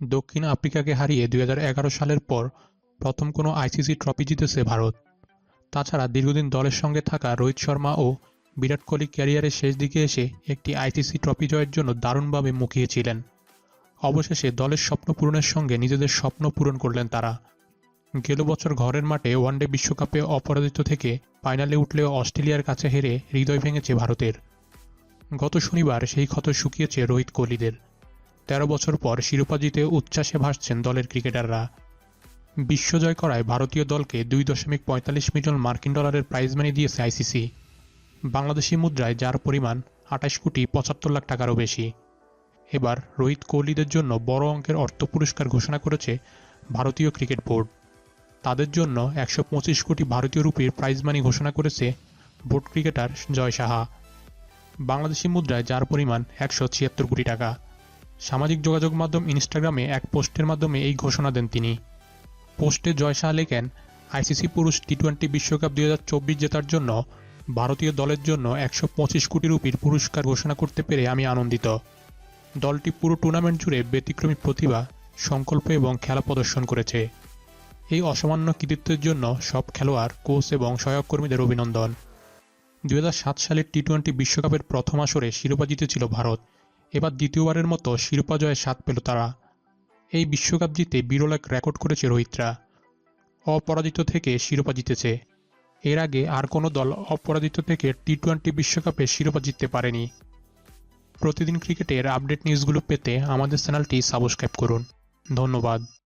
দক্ষিণ আফ্রিকাকে হারিয়ে দুই হাজার এগারো সালের পর প্রথম কোনো আইসিসি ট্রফি জিতেছে ভারত। তাছাড়া দীর্ঘদিন দলের সঙ্গে থাকা রোহিত শর্মা ও বিরাট কোহলি ক্যারিয়ারের শেষ দিকে এসে একটি আইসিসি ট্রফি জয়ের জন্য দারুণভাবে মুখিয়েছিলেন অবশেষে দলের স্বপ্ন পূরণের সঙ্গে নিজেদের স্বপ্ন পূরণ করলেন তারা। গেল বছর ঘরের মাঠে ওয়ানডে বিশ্বকাপে অপরাজিত থেকে ফাইনালে উঠলেও অস্ট্রেলিয়ার কাছে হেরে হৃদয় ভেঙেছে ভারতের। গত শনিবার সেই ক্ষত শুকিয়েছে রোহিত কোহলিদের। তেরো বছর পর শিরোপা জিতে উচ্ছ্বাসে ভাসছেন দলের ক্রিকেটাররা। বিশ্বজয় করায় ভারতীয় দলকে দুই দশমিক পঁয়তাল্লিশ মিলিয়ন মার্কিন ডলারের প্রাইজ মানি দিয়েছে আইসিসি বাংলাদেশি মুদ্রায় যার পরিমাণ আঠাশ কোটি পঁচাত্তর লাখ টাকারও বেশি। এবার রোহিত কোহলিদের জন্য বড় অঙ্কের অর্থ পুরস্কার ঘোষণা করেছে ভারতীয় ক্রিকেট বোর্ড। তাদের জন্য একশো পঁচিশ কোটি ভারতীয় রুপির প্রাইজ মানি ঘোষণা করেছে বোর্ড ক্রিকেটার জয় সাহা। বাংলাদেশি মুদ্রায় যার পরিমাণ একশো ছিয়াত্তর কোটি টাকা। সামাজিক যোগাযোগ মাধ্যম ইনস্টাগ্রামে এক পোস্টের মাধ্যমে এই ঘোষণা দেন তিনি। পোস্টে জয় শাহ লেখেন, আইসিসি পুরুষ টি টোয়েন্টি বিশ্বকাপ দুই হাজার চব্বিশ জেতার জন্য, ভারতীয় দলের জন্য একশো পঁচিশ কোটি রুপির পুরস্কার ঘোষণা করতে পেরে আমি আনন্দিত। দলটি পুরো টুর্নামেন্ট জুড়ে ব্যতিক্রমী প্রতিভা, সংকল্প এবং খেলা প্রদর্শন করেছে। এই অসামান্য কৃতিত্বের জন্য সব খেলোয়াড়, কোচ এবং সহায়ক কর্মীদের অভিনন্দন। দুই হাজার সাত সালের টি টোয়েন্টি বিশ্বকাপের প্রথম আসরে শিরোপা জিতেছিল ভারত। এবার দ্বিতীয়বারের মতো শিরোপা জয়ের স্বাদ পেল তারা। এই বিশ্বকাপ জিতে বিরল এক রেকর্ড করেছে রোহিতরা। অপরাজিত থেকে শিরোপা জিতেছে। এর আগে আর কোনো দল অপরাজিত থেকে টি টোয়েন্টি বিশ্বকাপে শিরোপা জিততে পারেনি। প্রতিদিন ক্রিকেটের আপডেট নিউজগুলো পেতে আমাদের চ্যানেলটি সাবস্ক্রাইব করুন। ধন্যবাদ।